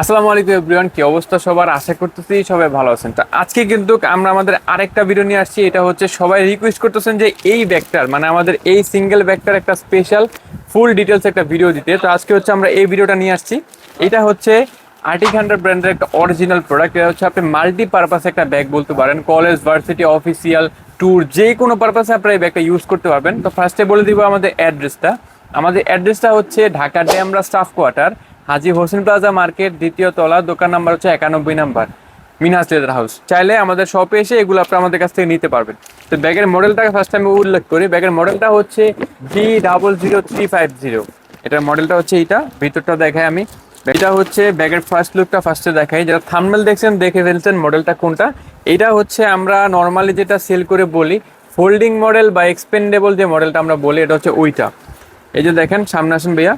আসসালামু আলাইকুম এভরিওয়ান, কি অবস্থা সবার? আশা করতেছি সবাই ভালো আছেন। তো আজকে কিন্তু আমরা আমাদের আরেকটা ভিডিও নিয়ে আসছি, এটা হচ্ছে সবাই রিকোয়েস্ট করতেছেন যে এই ব্যাগটার মানে আমাদের এই সিঙ্গেল ব্যাগটার একটা স্পেশাল ফুল ডিটেলস একটা ভিডিও দিতে। তো আজকে হচ্ছে আমরা এই ভিডিওটা নিয়ে আসছি। এটা হচ্ছে আর্টিক হান্ড্রেড ব্র্যান্ডের একটা অরিজিনাল প্রোডাক্ট এটা হচ্ছে আপনি মাল্টি পারপাস একটা ব্যাগ বলতে পারেন কলেজ ভার্সিটি অফিসিয়াল ট্যুর যে কোনো পারপাসে আপনারা এই ব্যাগটা ইউজ করতে পারবেন। তো ফার্স্টে বলে দিব আমাদের অ্যাড্রেসটা আমাদের অ্যাড্রেসটা হচ্ছে Dhaka Demra staff quarter Haji Hossain plaza market, দ্বিতীয় তলা, দোকান নাম্বার হচ্ছে একানব্বই নাম্বার মিনহাজ লেদার হাউস। চাইলে আমাদের শপে এসে এগুলো আপনারা আমাদের কাছ থেকে নিতে পারবেন। তো ব্যাগের মডেলটাকে ফার্স্ট আমি উল্লেখ করি। ব্যাগের মডেলটা হচ্ছে G double zero three five zero এটার মডেলটা হচ্ছে এইটা। ভিতরটা দেখাই আমি। এটা হচ্ছে ব্যাগের ফার্স্ট লুকটা ফার্স্টে দেখাই। যেটা থামমেল দেখছেন, দেখে ফেলছেন মডেলটা কোনটা। এটা হচ্ছে আমরা নর্মালি যেটা সেল করে বলি ফোল্ডিং মডেল বা এক্সপেন্ডেবল যে মডেলটা আমরা বলি, এটা হচ্ছে ওইটা। এই যে দেখেন, সামনে আসেন ভাইয়া।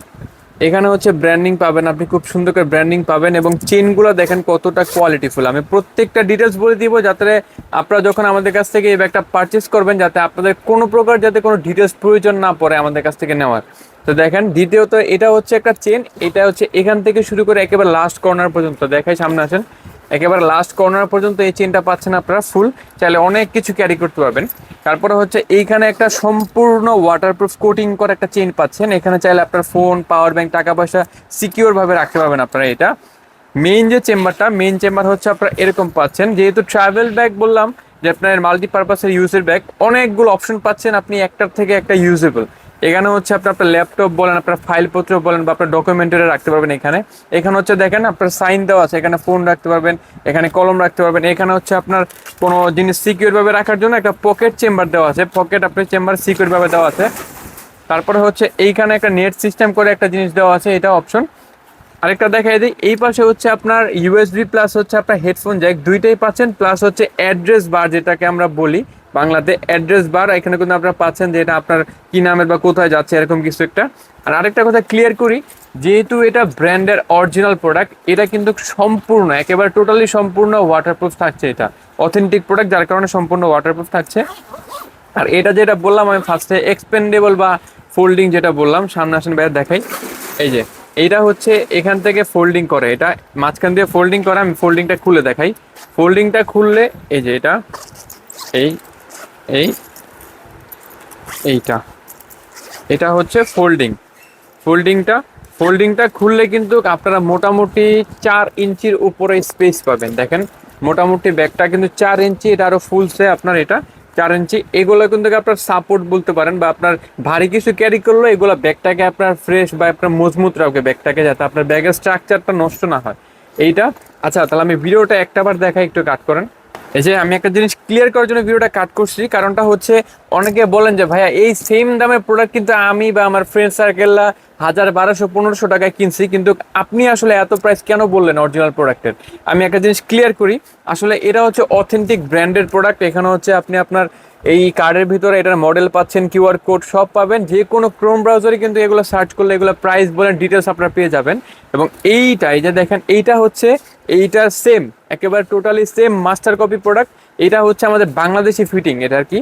এখানে হচ্ছে ব্র্যান্ডিং পাবেন, আপনি খুব সুন্দর করে ব্র্যান্ডিং পাবেন এবং চেনগুলো দেখেন কতটা কোয়ালিটিফুল আমি প্রত্যেকটা ডিটেলস বলে দিব যাতে আপনারা যখন আমাদের কাছ থেকে এই ব্যাগটা পারচেস করবেন, যাতে আপনাদের কোনো প্রকার যাতে কোনো ডিটেলস প্রয়োজন না পড়ে আমাদের কাছ থেকে নেওয়ার। তো দেখেন, দ্বিতীয়ত এটা হচ্ছে একটা চেন এটা হচ্ছে এখান থেকে শুরু করে একেবারে লাস্ট কর্নার পর্যন্ত। দেখাই সামনে আসেন। একেবারে লাস্ট কর্নার পর্যন্ত এই চেনটা পাচ্ছেন আপনারা ফুল চাইলে অনেক কিছু ক্যারি করতে পারবেন। তারপরে হচ্ছে এইখানে একটা সম্পূর্ণ ওয়াটারপ্রুফ কোটিং করা একটা চেন পাচ্ছেন। এখানে চাইলে আপনার ফোন পাওয়ার ব্যাংক টাকা পয়সা সিকিউর ভাবে রাখতে পারবেন আপনারা এটা। মেইন যে চেম্বারটা মেইন চেম্বার হচ্ছে আপনারা এরকম পাচ্ছেন। যেহেতু ট্রাভেল ব্যাগ বললাম, যে আপনার মাল্টিপারপাসের ইউজের ব্যাগ অনেকগুলো অপশন পাচ্ছেন আপনি একটার থেকে একটা ইউজেবল এখানে হচ্ছে আপনি আপনার ল্যাপটপ বলেন, আপনার ফাইলপত্র বলেন বা আপনার ডকুমেন্টারি রাখতে পারবেন এখানে। এখানে হচ্ছে দেখেন আপনার সাইন দেওয়া আছে, এখানে ফোন রাখতে পারবেন, এখানে কলম রাখতে পারবেন। এখানে হচ্ছে আপনার কোনো জিনিস সিকিউরভাবে রাখার জন্য একটা পকেট চেম্বার দেওয়া আছে। পকেট আপনার চেম্বার সিকিউরভাবে দেওয়া আছে। তারপরে হচ্ছে এইখানে একটা নেট সিস্টেম করে একটা জিনিস দেওয়া আছে, এটা অপশন আরেকটা দেখাই দিই, এই পাশে হচ্ছে আপনার ইউএসবি প্লাস হচ্ছে আপনার হেডফোন জ্যাক দুইটাই পাচ্ছেন প্লাস হচ্ছে অ্যাড্রেস বার যেটাকে আমরা বলি। বাংলাতে অ্যাড্রেস বার এখানে কিন্তু আপনারা পাচ্ছেন যে এটা আপনার কি নামের বা কোথায় যাচ্ছে, এরকম কিছু একটা। আর আরেকটা কথা ক্লিয়ার করি, যেহেতু এটা ব্র্যান্ডের অরিজিনাল প্রোডাক্ট এটা কিন্তু সম্পূর্ণ, একেবারে টোটালি সম্পূর্ণ ওয়াটারপ্রুফ থাকছে এটা। অথেন্টিক প্রোডাক্ট যার কারণে সম্পূর্ণ ওয়াটারপ্রুফ থাকছে। আর এটা যেটা বললাম আমি ফার্স্টে এক্সপেন্ডেবল বা ফোল্ডিং যেটা বললাম, সামনে আসেন বাইরে দেখাই। এই যে, এইটা হচ্ছে এখান থেকে ফোল্ডিং করে, এটা মাঝখান দিয়ে ফোল্ডিং করে, আমি ফোল্ডিংটা খুলে দেখাই। ফোল্ডিংটা খুললে, এই যে এটা, এই এই, এইটা। এটা হচ্ছে ফোল্ডিং ফোল্ডিংটা ফোল্ডিংটা খুললে কিন্তু আপনারা মোটামুটি চার ইঞ্চির উপরে স্পেস পাবেন। দেখেন, মোটামুটি ব্যাগটা কিন্তু চার ইঞ্চি, এটা আরও ফুলছে আপনার এটা চার ইঞ্চি। এগুলো কিন্তু আপনার সাপোর্ট বলতে পারেন বা আপনার ভারী কিছু ক্যারি করলে এগুলো ব্যাগটাকে আপনার ফ্রেশ বা আপনার মজবুত রাখবে ব্যাগটাকে যাতে আপনার ব্যাগের স্ট্রাকচারটা নষ্ট না হয়। এইটা আচ্ছা তাহলে আমি ভিডিওটা একটাবার দেখাই, একটু কাট করেন। এই যে আমি একটা জিনিস ক্লিয়ার করার জন্য ভিডিওটা কাট করছি, কারণটা হচ্ছে অনেকে বলেন যে, ভাইয়া, এই সেম দামের প্রোডাক্ট কিন্তু আমি বা আমার ফ্রেন্ড সার্কেলরা হাজার বারোশো, পনেরোশো টাকায় কিনছি, কিন্তু আপনি আসলে এত প্রাইস কেন বললেন অরিজিনাল প্রোডাক্টের আমি একটা জিনিস ক্লিয়ার করি, আসলে এটা হচ্ছে অথেন্টিক ব্র্যান্ডের প্রোডাক্ট এখানে হচ্ছে আপনি আপনার এই কার্ডের ভিতরে এটার মডেল পাচ্ছেন কিউআর কোড সব পাবেন, যে কোনো ক্রোম ব্রাউজারে কিন্তু এগুলো সার্চ করলে এগুলো প্রাইস বলেন ডিটেলস আপনারা পেয়ে যাবেন। এবং এইটা, এই যে দেখেন, এইটা হচ্ছে, এইটা সেম একেবারে totally same master copy product এটা হচ্ছে আমাদের বাংলাদেশি ফিটিং এটা আর কি।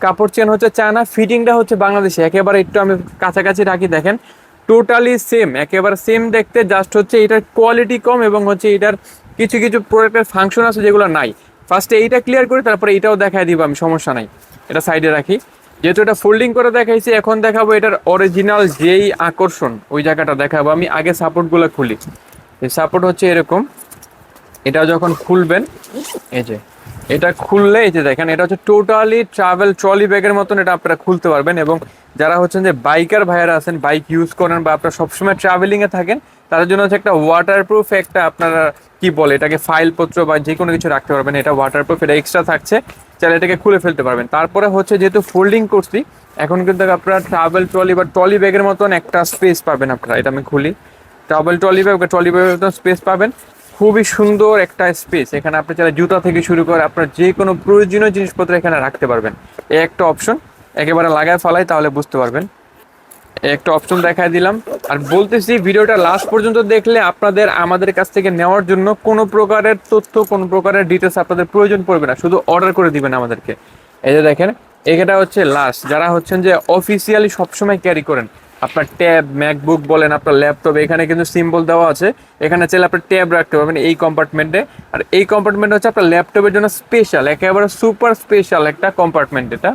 কাপড় চেন হচ্ছে চায়না ফিটিংটা হচ্ছে বাংলাদেশে। একেবারে একটু আমি কাছাকাছি রাখি, দেখেন। টোটালি সেম একেবারে সেম দেখতে জাস্ট হচ্ছে এটার কোয়ালিটি কম এবং হচ্ছে এটার কিছু কিছু প্রোডাক্টের ফাংশন আছে যেগুলো নাই। ফার্স্টে এইটা ক্লিয়ার করি, তারপরে এটাও দেখাই দিব আমি, সমস্যা নাই। এটা সাইডে রাখি। যেহেতু এটা ফোল্ডিং করে দেখাইছি, এখন দেখাবো এটার অরিজিনাল যেই আকর্ষণ, ওই জায়গাটা দেখাবো। আমি আগে সাপোর্টগুলো খুলি। সাপোর্ট হচ্ছে এরকম। এটা যখন খুলবেন, এই যে এটা খুললে এই যে দেখেন, এটা হচ্ছে টোটালি ট্রাভেল ট্রলি ব্যাগের মতন এটা আপনারা খুলতে পারবেন এবং যারা হচ্ছেন যে বাইকার ভাইয়ারা আছেন বাইক ইউজ করেন বা আপনারা সবসময় ট্রাভেলিংয়ে থাকেন, তাদের জন্য হচ্ছে একটা ওয়াটারপ্রুফ একটা আপনারা কি বলে এটাকে ফাইলপত্র বা যে কোনো কিছু রাখতে পারবেন, এটা ওয়াটারপ্রুফ এটা এক্সট্রা থাকছে, চাইলে এটাকে খুলে ফেলতে পারবেন। তারপরে হচ্ছে যেহেতু ফোল্ডিং করছি, এখন কিন্তু আপনারা ট্রাভেল ট্রলি বা ট্রলি ব্যাগের মতন একটা স্পেস পাবেন আপনারা, এটা আমি খুলি। ট্রাভেল ট্রলি ব্যাগ ট্রলি ব্যাগের মতন স্পেস পাবেন। খুবই সুন্দর একটা স্পেস এখানে আপনি চাইলে জুতা থেকে শুরু করে আপনার যে কোনো প্রয়োজনীয় জিনিসপত্র এখানে রাখতে পারবেন। এ একটা অপশন একেবারে লাগায় ফালাই তাহলে বুঝতে পারবেন। একটা অপশন দেখায় দিলাম। আর বলতেছি, ভিডিওটা লাস্ট পর্যন্ত দেখলে আপনাদের, আমাদের কাছ থেকে নেওয়ার জন্য কোনো প্রকারের তথ্য, কোনো প্রকারের ডিটেলস আপনাদের প্রয়োজন পড়বে না। শুধু অর্ডার করে দিবেন আমাদেরকে। এই যে দেখেন এটা হচ্ছে লাস্ট যারা হচ্ছেন যে অফিসিয়ালি সবসময় ক্যারি করেন আপনার ট্যাব, ম্যাকবুক বলেন, আপনার ল্যাপটপ, এখানে কিন্তু সিম্বল দেওয়া আছে। এখানে চাইলে আপনার ট্যাব রাখতে পারবেন এই কম্পার্টমেন্টে আর এই কম্পার্টমেন্ট হচ্ছে আপনার ল্যাপটপের জন্য স্পেশাল একেবারে সুপার স্পেশাল একটা কম্পার্টমেন্ট এটা।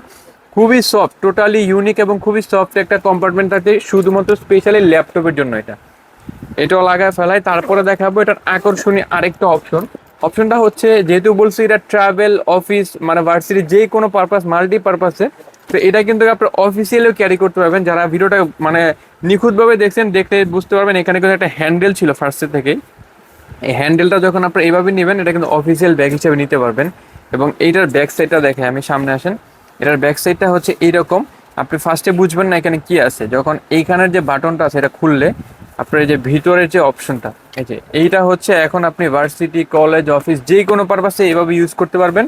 খুবই সফট টোটালি ইউনিক এবং খুবই সফট একটা কম্পার্টমেন্ট থাকে শুধুমাত্র স্পেশালি ল্যাপটপের জন্য এটা। এটাও লাগায় ফেলাই, তারপরে দেখাবো এটার আকর্ষণীয় আরেকটা অপশন অপশনটা হচ্ছে, যেহেতু বলছি এটা ট্রাভেল অফিস মানে ভার্সিটি যে কোনো পারপাস মাল্টি পারপাসে তো এটা কিন্তু আপনার অফিসিয়ালিও ক্যারি করতে পারবেন। যারা ভিডিওটা মানে নিখুঁতভাবে দেখছেন দেখতে বুঝতে পারবেন, এখানে কিন্তু একটা হ্যান্ডেল ছিল ফার্স্টের থেকেই। এই হ্যান্ডেলটা যখন আপনার এইভাবে নেবেন, এটা কিন্তু অফিসিয়াল ব্যাগ হিসেবে নিতে পারবেন। এবং এইটার ব্যাক সাইডটা দেখে আমি সামনে আসেন। এটার ব্যাক সাইডটা হচ্ছে এইরকম। আপনি ফার্স্টে বুঝবেন না এখানে কি আছে। যখন এইখানের যে বাটনটা আছে, এটা খুললে আপনার যে ভিতরের যে অপশনটা এই যে এইটা হচ্ছে এখন আপনি ভার্সিটি কলেজ অফিস যে কোনো পারপাসে এইভাবে ইউজ করতে পারবেন।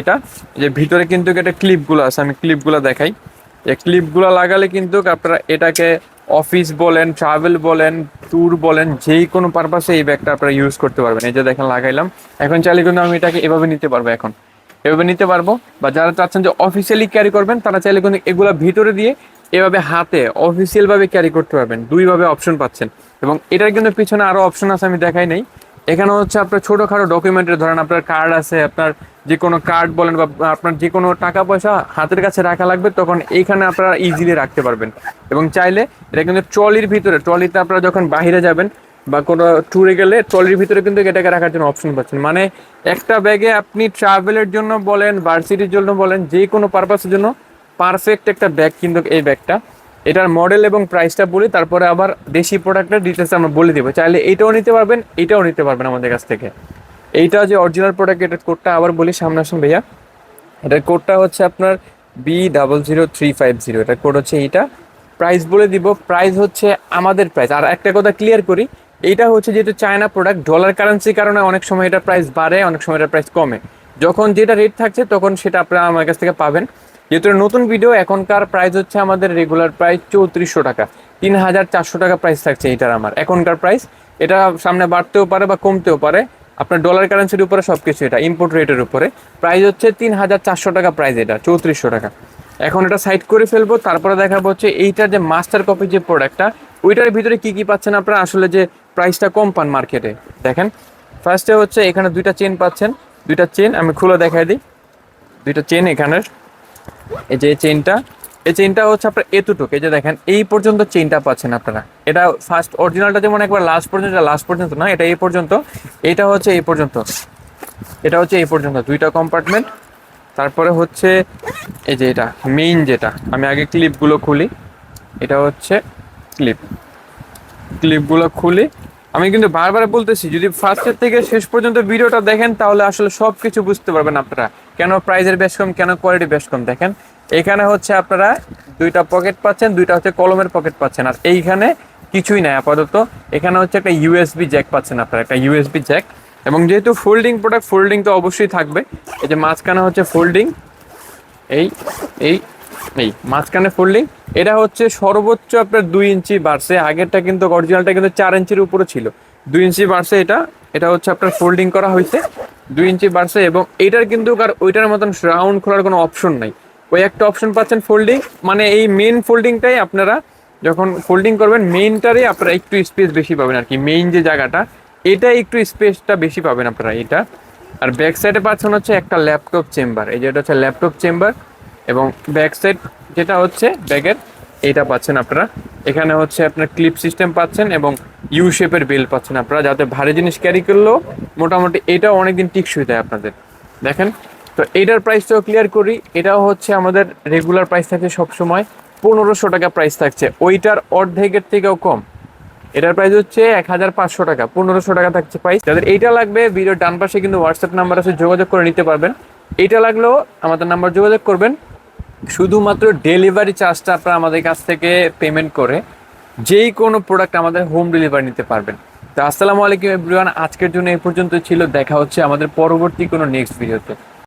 এটা যে ভিতরে কিন্তু একটা ক্লিপগুলো আছে, আমি ক্লিপগুলো দেখাই। এই ক্লিপগুলো লাগালে কিন্তু আপনারা এটাকে অফিস বলেন ট্রাভেল বলেন ট্যুর বলেন, যেই কোনো পারপাসে এই ব্যাগটা আপনারা ইউজ করতে পারবেন। এই যে দেখেন লাগাইলাম। এখন চাইলে কিন্তু আমি এটাকে এভাবে নিতে পারব এখন। এভাবে নিতে পারব। বা যারা চাচ্ছেন যে অফিসিয়ালি ক্যারি করবেন, তারা চাইলে কিন্তু এগুলা ভিতরে দিয়ে এভাবে হাতে অফিসিয়াল ভাবে ক্যারি করতে পারবেন। দুইভাবে অপশন পাচ্ছেন। এবং এটার কিন্তু পিছনে আরও অপশন আছে, আমি দেখাই নাই। এখানে হচ্ছে আপনার ছোটোখাটো ডকুমেন্টের ধরেন আপনার কার্ড আছে, আপনার যে কোনো কার্ড বলেন বা আপনার যে কোনো টাকা পয়সা হাতের কাছে রাখা লাগবে, তখন এইখানে আপনারা ইজিলি রাখতে পারবেন। এবং চাইলে এটা কিন্তু ট্রলির ভিতরে, ট্রলিতে আপনারা যখন বাইরে যাবেন বা কোনো ট্যুরে গেলে ট্রলির ভিতরে কিন্তু এটাকে রাখার জন্য অপশন পাচ্ছেন। মানে একটা ব্যাগে আপনি ট্রাভেলের জন্য বলেন ভার্সিটির জন্য বলেন যে কোনো পারপাসের জন্য পারফেক্ট একটা ব্যাগ কিন্তু এই ব্যাগটা এটার মডেল এবং প্রাইসটা বলি, তারপরে আবার দেশি প্রোডাক্টের ডিটেলস আমরা বলে দেবো। চাইলে এইটাও নিতে পারবেন, এটাও নিতে পারবেন আমাদের কাছ থেকে। এইটা যে অরিজিনাল প্রোডাক্ট এটার কোডটা আবার বলি সামনে ভাইয়া। এটার কোডটা হচ্ছে আপনার B double zero three five zero এটার কোড হচ্ছে এইটা। প্রাইস বলে দিব প্রাইস হচ্ছে আমাদের প্রাইস আর একটা কথা ক্লিয়ার করি, এইটা হচ্ছে যেহেতু চায়না প্রোডাক্ট ডলার কারেন্সির কারণে অনেক সময় এটা প্রাইস বাড়ে, অনেক সময় এটা প্রাইস কমে। যখন যেটা রেট থাকছে, তখন সেটা আপনারা আমার কাছ থেকে পাবেন। যেহেতু নতুন ভিডিও এখনকার প্রাইস হচ্ছে আমাদের রেগুলার প্রাইস চৌত্রিশশো টাকা। তিন হাজার চারশো টাকা প্রাইস থাকছে এইটার আমার। এখনকার প্রাইস এটা সামনে বাড়তেও পারে বা কমতেও পারে। আপনার ডলার কারেন্সির উপরে সব কিছু এটা ইম্পোর্ট রেটের উপরে। প্রাইস হচ্ছে তিন হাজার চারশো টাকা প্রাইস এটা, চৌত্রিশশো টাকা। এখন এটা সাইড করে ফেলব, তারপরে দেখাবো হচ্ছে এইটার যে মাস্টার কপি যে প্রোডাক্টটা ওইটার ভিতরে কি কি পাচ্ছেন আপনারা? আসলে যে প্রাইসটা কম পান মার্কেটে দেখেন ফার্স্টে হচ্ছে এখানে দুইটা চেন পাচ্ছেন। দুইটা চেন আমি খুলে দেখাই দিই। দুইটা চেন এখানের। এই যে চেনটা এই চেনটা হচ্ছে আপনার এতটুকু এই যে দেখেন, এই পর্যন্ত চেনটা পাচ্ছেন আপনারা। এটা ফার্স্ট অরিজিনালটা যেমন একবার লাস্ট পর্যন্ত লাস্ট পর্যন্ত না, এটা এই পর্যন্ত, এটা হচ্ছে এই পর্যন্ত। এটা হচ্ছে এই পর্যন্ত, দুইটা কম্পার্টমেন্ট তারপরে হচ্ছে এই যে এটা মেইন যেটা, আমি আগে ক্লিপগুলো খুলি। এটা হচ্ছে ক্লিপ ক্লিপগুলো খুলি। আমি কিন্তু বারবার বলতেছি, যদি ফার্স্টের থেকে শেষ পর্যন্ত ভিডিওটা দেখেন, তাহলে আসলে সব কিছু বুঝতে পারবেন আপনারা। কেন প্রাইজের বেশ কম, কেন কোয়ালিটি বেশ কম? দেখেন, এখানে হচ্ছে আপনারা দুইটা পকেট পাচ্ছেন, দুইটা হচ্ছে কলমের পকেট পাচ্ছেন, আর এইখানে কিছুই নাই আপাতত। এখানে হচ্ছে একটা ইউএসবি জ্যাক পাচ্ছেন আপনারা, একটা ইউএসবি জ্যাক এবং যেহেতু ফোল্ডিং প্রোডাক্ট ফোল্ডিং তো অবশ্যই থাকবে। এই যে মাঝখানে হচ্ছে ফোল্ডিং এই এই এই, মাঝখানে ফোল্ডিং এটা হচ্ছে সর্বোচ্চ আপনার দুই ইঞ্চি বাড়ছে। আগেরটা কিন্তু অরিজিনালটা কিন্তু চার ইঞ্চির উপরে ছিল। দুই ইঞ্চি বাড়ছে এটা। এটা হচ্ছে আপনার ফোল্ডিং করা হয়েছে। দুই ইঞ্চি বাড়ছে এবং এটার কিন্তু আর ওইটার মতন রাউন্ড খোলার কোনো অপশন নাই। ওই একটা অপশন পাচ্ছেন ফোল্ডিং মানে এই মেন ফোল্ডিংটাই আপনারা যখন ফোল্ডিং করবেন মেইনটারে আপনারা একটু স্পেস বেশি পাবেন আর কি মেইন যে জায়গাটা, এটা একটু স্পেসটা বেশি পাবেন আপনারা এটা। আর ব্যাক সাইডে পাচ্ছেন হচ্ছে একটা ল্যাপটপ চেম্বার এই যেটা হচ্ছে ল্যাপটপ চেম্বার এবং ব্যাক সাইড যেটা হচ্ছে ব্যাগের এটা পাচ্ছেন আপনারা। এখানে হচ্ছে আপনার ক্লিপ সিস্টেম পাচ্ছেন এবং ইউ শেপের বেল পাচ্ছেন আপনারা। যাতে ভারী জিনিস ক্যারি করলেও মোটামুটি এটাও অনেকদিন টিকসই দেয় আপনাদের। দেখেন? তো এইটার প্রাইসটাও ক্লিয়ার করি। এটাও হচ্ছে আমাদের রেগুলার প্রাইস থাকছে সবসময় পনেরোশো টাকা প্রাইস থাকছে। ওইটার অর্ধেকের থেকেও কম। এটার প্রাইস হচ্ছে এক হাজার পাঁচশো টাকা। পনেরোশো টাকা থাকছে প্রাইস যাদের এইটা লাগবে ভিডিওর ডান পাশে কিন্তু হোয়াটসঅ্যাপ নাম্বার আছে, যোগাযোগ করে নিতে পারবেন। এইটা লাগলেও আমাদের নাম্বার যোগাযোগ করবেন। শুধুমাত্র ডেলিভারি চার্জটা আপনারা আমাদের কাছ থেকে পেমেন্ট করে যেই কোনো প্রোডাক্ট আমাদের হোম ডেলিভারি নিতে পারবেন। তো আসসালামু আলাইকুম এভরিওয়ান আজকের জন্য এই পর্যন্ত ছিল। দেখা হচ্ছে আমাদের পরবর্তী কোনো নেক্সট ভিডিওতে